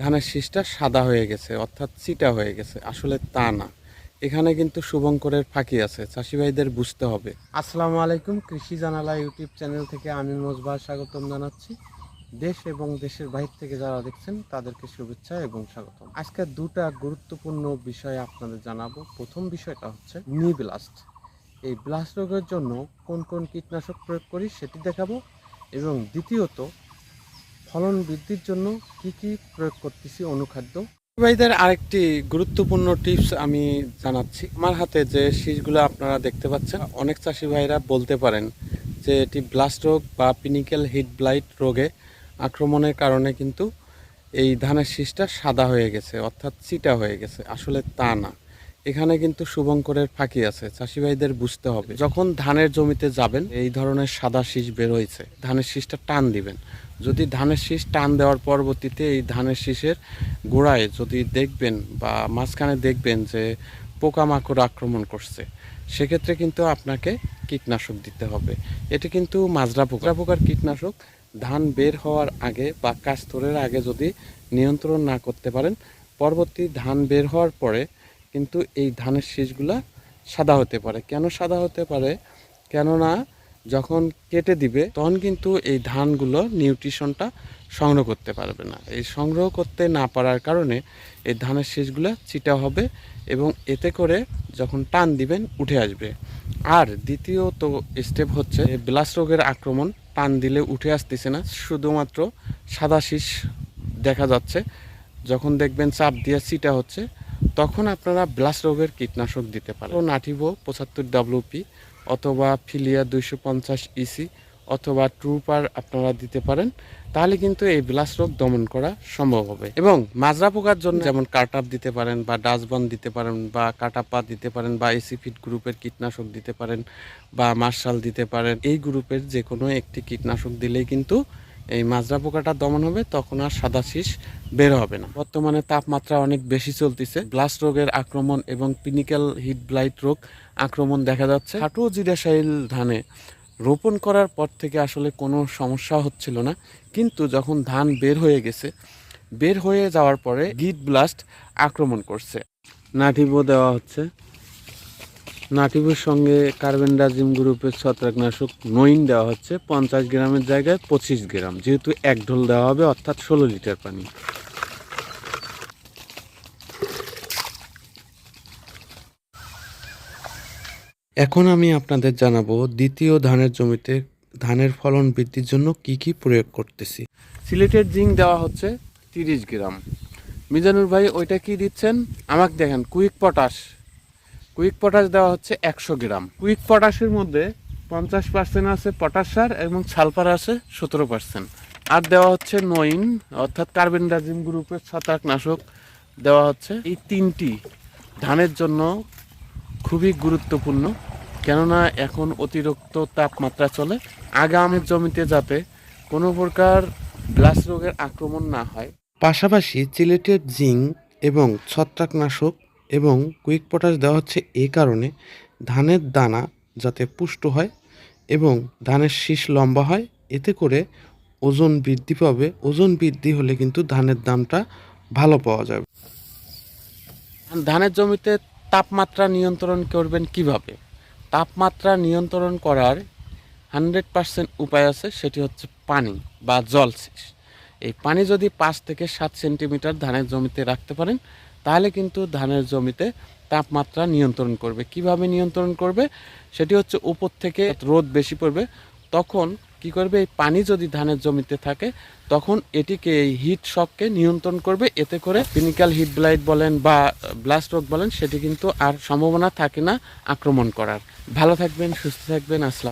ধানের শীষটা সাদা হয়ে গেছে, অর্থাৎ চিটা হয়ে গেছে। আসলে তা না। এখানে কিন্তু শুভঙ্করের ফাঁকি আছে, চাষি ভাইদের বুঝতে হবে। আসসালামু আলাইকুম, কৃষি জানালা ইউটিউব চ্যানেল থেকে আমি মজবার স্বাগতম জানাচ্ছি। দেশ এবং দেশের বাইরে থেকে যারা দেখছেন, তাদেরকে শুভেচ্ছা এবং স্বাগতম। আজকে দুটা গুরুত্বপূর্ণ বিষয় আপনাদের জানাব। প্রথম বিষয়টা হচ্ছে নি ব্লাস্ট। এই ব্লাস্ট রোগের জন্য কোন কোন কীটনাশক প্রয়োগ করি সেটি দেখাবো। এবং দ্বিতীয়ত ফলন বৃদ্ধির জন্য কি কি প্রয়োগ করতেছি অনুখাদ্য? ভাইদের আরেকটি গুরুত্বপূর্ণ টিপস আমি জানাচ্ছি। আমার হাতে যে শীষগুলো আপনারা দেখতে পাচ্ছেন, অনেক চাষি ভাইরা বলতে পারেন যে এটি ব্লাস্ট রোগ বা পিনিক্যাল হিট ব্লাইট রোগে আক্রমণের কারণে কিন্তু এই ধানের শীষটা সাদা হয়ে গেছে, অর্থাৎ চিটা হয়ে গেছে। আসলে তা না। এখানে কিন্তু শুভঙ্করের ফাঁকি আছে, চাষি ভাইদের বুঝতে হবে। যখন ধানের জমিতে যাবেন, এই ধরনের সাদা শীষ বের হয়েছে, ধানের শীষটা টান দিবেন। যদি ধানের শীষ টান দেওয়ার পরবর্তীতে এই ধানের শীষের গোড়ায় যদি দেখবেন বা মাঝখানে দেখবেন যে পোকামাকড় আক্রমণ করছে, সেক্ষেত্রে কিন্তু আপনাকে কীটনাশক দিতে হবে। এটি কিন্তু মাজরা পোকা। পোকার কীটনাশক ধান বের হওয়ার আগে বা কাস্তরের আগে যদি নিয়ন্ত্রণ না করতে পারেন, পরবর্তী ধান বের হওয়ার পরে কিন্তু এই ধানের শীষগুলা সাদা হতে পারে। কেন সাদা হতে পারে? কেননা যখন কেটে দিবে, তখন কিন্তু এই ধানগুলো নিউট্রিশনটা সংগ্রহ করতে পারবে না। এই সংগ্রহ করতে না পারার কারণে এই ধানের শীষগুলো চিটা হবে এবং এতে করে যখন টান দিবেন, উঠে আসবে। আর দ্বিতীয়ত স্টেপ হচ্ছে ব্লাস রোগের আক্রমণ টান দিলে উঠে আসতেছে না। শুধুমাত্র সাদা শীষ দেখা যাচ্ছে। যখন দেখবেন চাপ দিয়ে চিটা হচ্ছে, তখন আপনারা ব্লাস রোগের কীটনাশক দিতে পারেন। নাটিভো পঁচাত্তর ডাব্লিউপি অথবা ফিলিয়া দুইশো পঞ্চাশ ইসি অথবা ট্রুপার আপনারা দিতে পারেন তাহলে কিন্তু এই ব্লাস রোগ দমন করা সম্ভব হবে। এবং মাজরা পোকার জন্য যেমন কাটাপ দিতে পারেন বা ডাস্টবন দিতে পারেন বা কাটাপা দিতে পারেন বা এসিফিট গ্রুপের কীটনাশক দিতে পারেন বা মার্শাল দিতে পারেন এই গ্রুপের যে কোনো একটি কীটনাশক দিলেই কিন্তু এই মাজরা পোকাটা দমন হবে, তখন আর সাদা শীষ বের হবে না। বর্তমানে তাপমাত্রা অনেক বেশি চলতেছে। ব্লাস্ট রোগের আক্রমণ এবং পিনিক্যাল হিট ব্লাইট রোগ আক্রমণ দেখা যাচ্ছে। হাঁটু জিরাশাইল ধানে। রোপণ করার পর থেকে আসলে কোনো সমস্যা হচ্ছিল না। কিন্তু যখন ধান বের হয়ে গেছে, বের হয়ে যাওয়ার পরে গিট ব্লাস্ট আক্রমণ করছে। নাটিভো দেওয়া হচ্ছে। নাটিভোর সঙ্গে কার্বেন্ডাজিম গ্রুপের ছত্রাকনাশক নইন দেওয়া হচ্ছে, পঞ্চাশ গ্রামের জায়গায় পঁচিশ গ্রাম, যেহেতু এক ঢোল দেওয়া হবে, অর্থাৎ ষোলো লিটার পানি। এখন আমি আপনাদের জানাব দ্বিতীয় ধানের জমিতে ধানের ফলন বৃদ্ধির জন্য কি কি প্রয়োগ করতেছি। সিলেটের জিঙ্ক দেওয়া হচ্ছে তিরিশ গ্রাম। মিজানুর ভাই, ওইটা কি দিচ্ছেন? আমাকে দেখেন, কুইক পটাশ। কুইক পটাশ দেওয়া হচ্ছে একশো গ্রাম। কুইক পটাশের মধ্যে পঞ্চাশ পার্সেন্ট আছে পটাশ সার এবং সালফার আছে সতেরো পার্সেন্ট। আর দেওয়া হচ্ছে নইন অর্থাৎ কার্বন কার্বেন্ডাজিম গ্রুপের ছত্রাকনাশক দেওয়া হচ্ছে। এই তিনটি ধানের জন্য খুবই গুরুত্বপূর্ণ কেননা এখন অতিরিক্ত তাপমাত্রা চলে। আগামের জমিতে যাতে কোনো প্রকার ব্লাস রোগের আক্রমণ না হয়। পাশাপাশি চিলেটেড জিঙ্ক এবং ছত্রাকনাশক এবং কুইক পটাশ দেওয়া হচ্ছে এই কারণে ধানের দানা যাতে পুষ্ট হয় এবং ধানের শীষ লম্বা হয়, এতে করে ওজন বৃদ্ধি পাবে। ওজন বৃদ্ধি হলে কিন্তু ধানের দামটা ভালো পাওয়া যাবে। ধানের জমিতে তাপমাত্রা নিয়ন্ত্রণ করবেন কীভাবে? তাপমাত্রা নিয়ন্ত্রণ করার হান্ড্রেড পার্সেন্ট উপায় আছে, সেটি হচ্ছে পানি বা জলসেচ। এই পানি যদি পাঁচ থেকে সাত সেন্টিমিটার ধানের জমিতে রাখতে পারেন তাহলে কিন্তু ধানের জমিতে তাপমাত্রা নিয়ন্ত্রণ করবে। কীভাবে নিয়ন্ত্রণ করবে? সেটি হচ্ছে উপর থেকে রোদ বেশি পড়বে, তখন কি করবে? এই পানি যদি ধানের জমিতে থাকে, তখন এটিকে এই হিট শককে নিয়ন্ত্রণ করবে। এতে করে ক্লিনিক্যাল হিট ব্লাইট বলেন বা ব্লাস্ট রোগ বলেন, সেটি কিন্তু আর সম্ভাবনা থাকে না আক্রমণ করার। ভালো থাকবেন, সুস্থ থাকবেন, আসসালাম।